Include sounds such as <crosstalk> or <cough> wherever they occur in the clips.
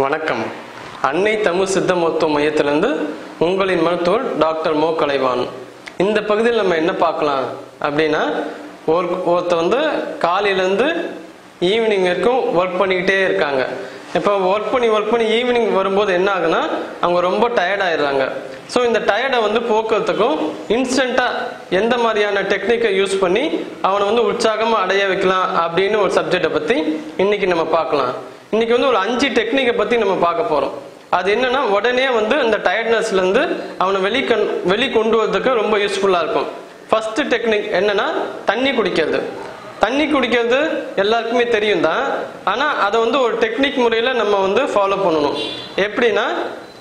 வணக்கம். அன்னை தமிழ் சித்த மருத்துவ மையத்திலிருந்து உங்களின் மருத்துவர் டாக்டர் மோ. கலைவான் இந்த பகுதியில் நம்ம என்ன பார்க்கலாம் அப்படின்னா ஒரு ஒருத்தர் வந்து காலையிலேருந்து ஈவினிங் வரைக்கும் ஒர்க் பண்ணிக்கிட்டே இருக்காங்க. இப்போ ஒர்க் பண்ணி ஒர்க் பண்ணி ஈவினிங் வரும்போது என்ன ஆகுனா அவங்க ரொம்ப டயர்ட் ஆயிடுறாங்க. ஸோ இந்த டயர்டை வந்து போக்குறதுக்கும் இன்ஸ்டண்ட்டாக எந்த மாதிரியான டெக்னிக்கை யூஸ் பண்ணி அவனை வந்து உற்சாகமாக அடைய வைக்கலாம் அப்படின்னு ஒரு சப்ஜெக்டை பற்றி இன்னைக்கு நம்ம பார்க்கலாம். இன்னைக்கு வந்து ஒரு அஞ்சு டெக்னிக்கை பற்றி நம்ம பார்க்க போகிறோம் அது என்னன்னா உடனே வந்து இந்த டயர்ட்னஸ்லேருந்து அவனை வெளி கண் வெளி கொண்டு வரதுக்கு ரொம்ப யூஸ்ஃபுல்லாக இருக்கும். ஃபர்ஸ்ட் டெக்னிக் என்னன்னா தண்ணி குடிக்கிறது. தண்ணி குடிக்கிறது எல்லாருக்குமே தெரியும் தான். ஆனால் அதை வந்து ஒரு டெக்னிக் முறையில் நம்ம வந்து ஃபாலோ பண்ணணும். எப்படின்னா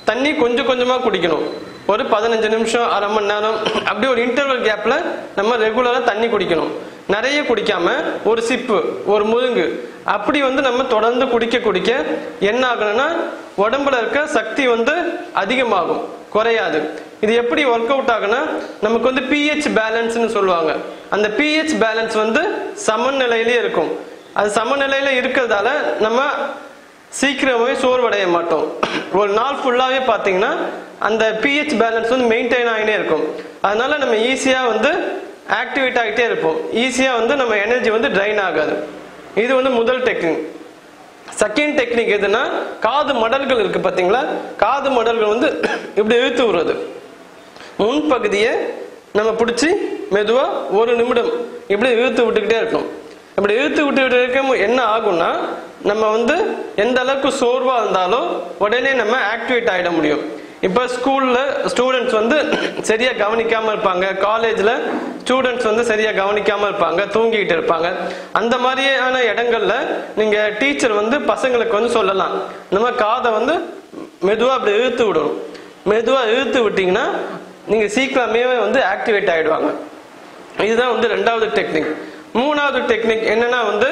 தண்ணி கொஞ்சம் கொஞ்சமாக குடிக்கணும். ஒரு பதினஞ்சு நிமிஷம் அரை மணி நேரம் அப்படி ஒரு இன்டர்வல் கேப்பில் நம்ம ரெகுலராக தண்ணி குடிக்கணும். நிறைய குடிக்காம ஒரு சிப்பு ஒரு முழுங்கு அப்படி வந்து நம்ம தொடர்ந்து குடிக்க குடிக்க என்ன ஆகணும்னா உடம்புல இருக்க சக்தி வந்து அதிகமாகும் குறையாது. இது எப்படி ஒர்க் அவுட் ஆகுனா நமக்கு வந்து பிஹெச் பேலன்ஸ்னு சொல்லுவாங்க. அந்த பிஹெச் பேலன்ஸ் வந்து சமநிலையிலே இருக்கும். அது சமநிலையில இருக்கிறதால நம்ம சீக்கிரமே சோர்வடைய மாட்டோம். ஒரு நாள் ஃபுல்லாகவே பார்த்தீங்கன்னா அந்த பிஹெச் பேலன்ஸ் வந்து மெயின்டைன் ஆகினே இருக்கும். அதனால நம்ம ஈஸியாக வந்து ஆக்டிவேட் ஆகிட்டே இருப்போம். ஈஸியாக வந்து நம்ம எனர்ஜி வந்து ட்ரைன் ஆகாது. இது வந்து முதல் டெக்னிக் செகண்ட் டெக்னிக் எதுனா காது மடல்கள் இருக்கு பார்த்தீங்களா காது மடல்கள் வந்து <coughs> இப்படி இழுத்து விடுறது. முன்பகுதியை நம்ம பிடிச்சி மெதுவா ஒரு நிமிடம் இப்படி இழுத்து விட்டுக்கிட்டே இருக்கணும். இப்படி இழுத்து விட்டுக்கிட்டு இருக்க என்ன ஆகும்னா நம்ம வந்து எந்த அளவுக்கு சோர்வா இருந்தாலும் உடனே நம்ம ஆக்டிவேட் ஆகிட முடியும். இப்போ ஸ்கூலில் ஸ்டூடெண்ட்ஸ் வந்து சரியாக கவனிக்காமல் இருப்பாங்க. காலேஜில் ஸ்டூடெண்ட்ஸ் வந்து சரியாக கவனிக்காமல் இருப்பாங்க. தூங்கிக்கிட்டு இருப்பாங்க. அந்த மாதிரியான இடங்கள்ல நீங்கள் டீச்சர் வந்து பசங்களுக்கு வந்து சொல்லலாம். நம்ம காதை வந்து மெதுவாக அப்படி இழுத்து விடணும். மெதுவாக இழுத்து விட்டிங்கன்னா நீங்கள் சீக்கிரமே வந்து ஆக்டிவேட் ஆகிடுவாங்க இதுதான் வந்து ரெண்டாவது டெக்னிக் மூணாவது டெக்னிக் என்னன்னா வந்து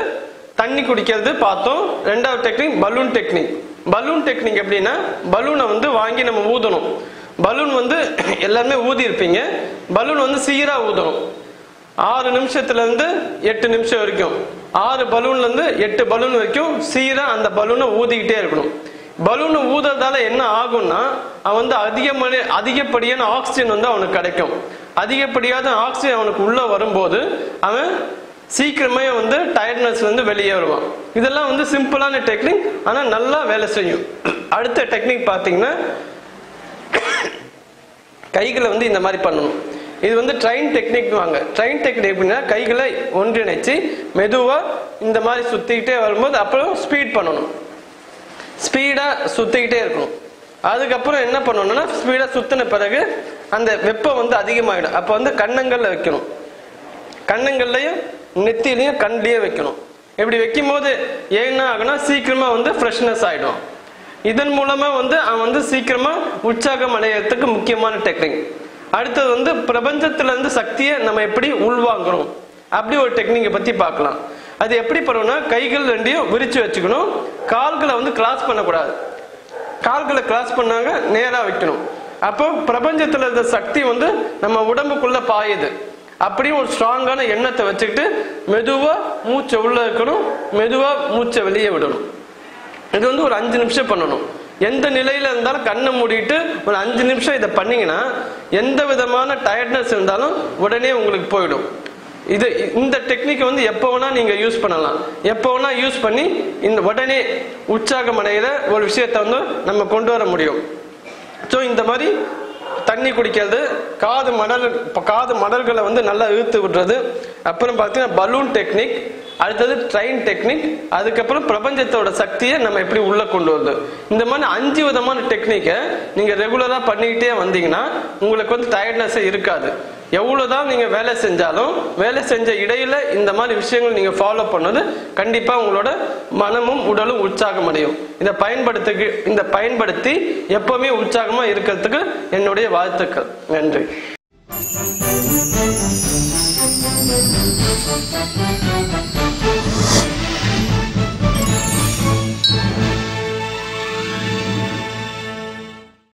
தண்ணி குடிக்கிறது பார்த்தோம். ரெண்டாவது technique balloon technique balloon technique எப்படின்னா பலூனை வந்து வாங்கி நம்ம ஊதணும். பலூன் வந்து <clears throat> எல்லாருமே ஊதி இருப்பீங்க பலூன் வந்து சீராக ஊதணும். ஆறு நிமிஷத்துலேருந்து எட்டு நிமிஷம் வரைக்கும். ஆறு பலூன்லேருந்து எட்டு பலூன் வரைக்கும் சீராக அந்த பலூனை ஊதிக்கிட்டே இருக்கணும். பலூனை ஊதுறதால என்ன ஆகும்னா அவன் வந்து அதிகமான அதிகப்படியான ஆக்சிஜன் வந்து அவனுக்கு கிடைக்கும். அதிகப்படியான ஆக்சிஜன் அவனுக்கு உள்ளே வரும்போது அவன் சீக்கிரமே வந்து டயர்ட்னஸ் வந்து வெளியே வருவான். இதெல்லாம் வந்து சிம்பிளான டெக்னிக் ஆனால் நல்லா வேலை செய்யும். அடுத்த டெக்னிக் பார்த்தீங்கன்னா கைகளை வந்து இந்த மாதிரி பண்ணணும். இது வந்து ட்ரெயின் டெக்னிக் வாங்க. ட்ரெயின் டெக்னிக் எப்படின்னா கைகளை ஒன்றிணைச்சு மெதுவாக இந்த மாதிரி சுற்றிக்கிட்டே வரும்போது அப்புறம் ஸ்பீட் பண்ணணும். ஸ்பீடாக சுற்றிக்கிட்டே இருக்கணும். அதுக்கப்புறம் என்ன பண்ணணும்னா ஸ்பீடாக சுற்றின பிறகு அந்த வெப்பம் வந்து அதிகமாகிடும் அப்போ வந்து கன்னங்களில் வைக்கணும். கண்ணுங்கள்லையும் நெத்திலையும் கண்லயும் வைக்கணும். இப்படி வைக்கும் போது என்ன ஆகுனா சீக்கிரமா வந்து ஃப்ரெஷ்னஸ் ஆயிடும். இதன் மூலமா வந்து அவன் வந்து சீக்கிரமா உற்சாகம் அடையறதுக்கு முக்கியமான டெக்னிக் அடுத்தது வந்து பிரபஞ்சத்துல இருந்து சக்தியை நம்ம எப்படி உள்வாங்குறோம் அப்படி ஒரு டெக்னிக்கை பத்தி பார்க்கலாம். அது எப்படி பண்ணணும்னா கைகள் ரெண்டையும் விரிச்சு வச்சுக்கணும். கால்களை வந்து கிராஸ் பண்ணக்கூடாது. கால்களை கிராஸ் பண்ணாங்க நேராக வைக்கணும். அப்போ பிரபஞ்சத்துல இருந்த சக்தி வந்து நம்ம உடம்புக்குள்ள பாயுது. அப்படியும் ஒரு ஸ்ட்ராங்கான எண்ணத்தை வச்சுக்கிட்டு மெதுவா மூச்சை உள்ள இருக்கணும் மெதுவா மூச்சை வெளியே விடணும். இது வந்து ஒரு அஞ்சு நிமிஷம் பண்ணணும். எந்த நிலையில இருந்தாலும் கண்ணை மூடிட்டு ஒரு அஞ்சு நிமிஷம் இதை பண்ணீங்கன்னா எந்த விதமான டயர்ட்னஸ் இருந்தாலும் உடனே உங்களுக்கு போயிடும். இது இந்த டெக்னிக்கை வந்து எப்போ வேணா நீங்க யூஸ் பண்ணலாம். எப்போ வேணா யூஸ் பண்ணி இந்த உடனே உற்சாகம் அடைகிற ஒரு விஷயத்தை வந்து நம்ம கொண்டு வர முடியும். ஸோ இந்த மாதிரி தண்ணி குடிக்கிறது. காது மடல் காது மடல்களை வந்து நல்லா இழுத்து விடுறது. அப்புறம் பார்த்தீங்கன்னா பலூன் டெக்னிக் அடுத்தது ட்ரெயின் டெக்னிக் அதுக்கப்புறம் பிரபஞ்சத்தோட சக்தியை நம்ம எப்படி உள்ளே கொண்டு வருது. இந்த மாதிரி அஞ்சு விதமான டெக்னிக்கை நீங்கள் ரெகுலராக பண்ணிக்கிட்டே வந்தீங்கன்னா உங்களுக்கு வந்து டயர்ட்னஸே இருக்காது. எவ்வளோதான் நீங்கள் வேலை செஞ்சாலும் வேலை செஞ்ச இடையில இந்த மாதிரி விஷயங்கள் நீங்கள் ஃபாலோ பண்ணது கண்டிப்பாக உங்களோட மனமும் உடலும் உற்சாகம் அடையும் இதை பயன்படுத்துக்கு இந்த பயன்படுத்தி எப்பவுமே உற்சாகமாக இருக்கிறதுக்கு என்னுடைய வாழ்த்துக்கள் நன்றி Thank you.